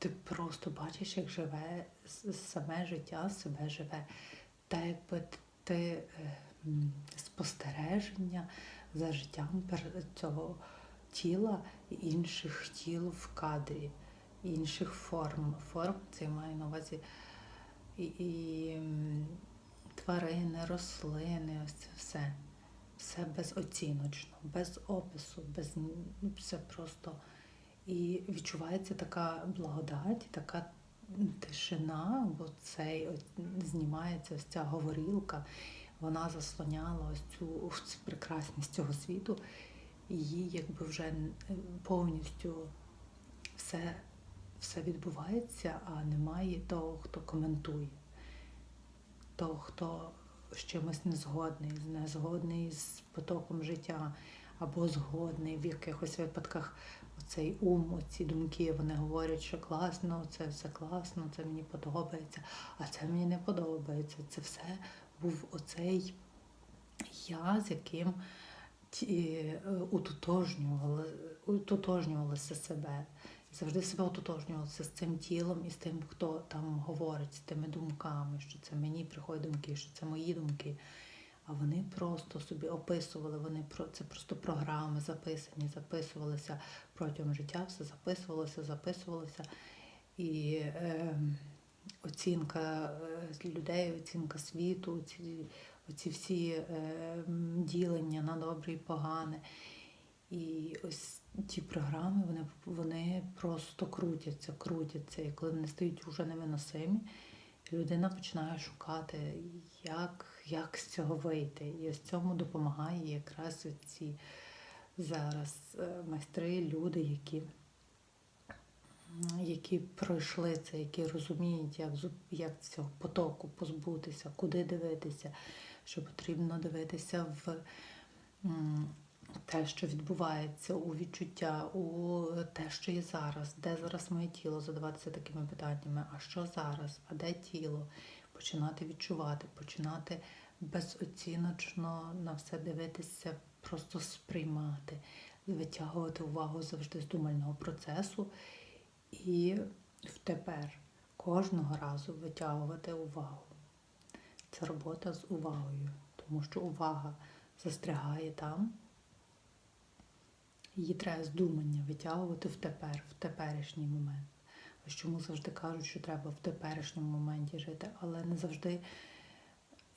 ти просто бачиш, як живе саме життя, себе живе. Та якби ти е, спостереження за життям цього тіла інших тіл в кадрі, інших форм. Форм це я маю на увазі і, і тварини, рослини, ось це все. Все безоціночно, без опису, без ну, все просто. І відчувається така благодать, така тишина, бо цей знімається ось ця говорілка, вона заслоняла ось цю, ось прекрасність цього світу, їй якби вже повністю все, все відбувається, а немає того, хто коментує, того, хто з чимось не згодний, не згодний з потоком життя, або згодний в якихось випадках оцей ум, оці думки, вони говорять, що класно, це все класно, це мені подобається, а це мені не подобається. Це все був оцей я, з яким ті, е, утотожнювали, утотожнювалися себе. Завжди себе ототожнювалися з цим тілом і з тим, хто там говорить, з тими думками, що це мені приходять думки, що це мої думки. А вони просто собі описували, вони про це просто програми записані, записувалися протягом життя, все записувалося, записувалося. І е, оцінка е, людей, оцінка світу, ці, оці всі е, ділення на добре і погане. І ось ті програми, вони, вони просто крутяться, крутяться. І коли вони стають вже невиносимі, людина починає шукати, як, як з цього вийти. І ось цьому допомагає якраз ці зараз е, майстри, люди, які, які пройшли це, які розуміють, як, як цього потоку позбутися, куди дивитися, що потрібно дивитися в те, що відбувається, у відчуття, у те, що є зараз, де зараз моє тіло, задаватися такими питаннями, а що зараз, а де тіло, починати відчувати, починати безоціночно на все дивитися, просто сприймати, витягувати увагу завжди з думального процесу і в тепер кожного разу витягувати увагу. Це робота з увагою, тому що увага застрягає там. Її треба з думання витягувати в тепер, в теперішній момент. Ось чому завжди кажуть, що треба в теперішньому моменті жити, але не завжди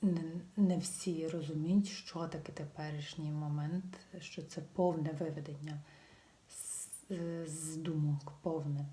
не, не всі розуміють, що таке теперішній момент, що це повне виведення з, з думок, повне.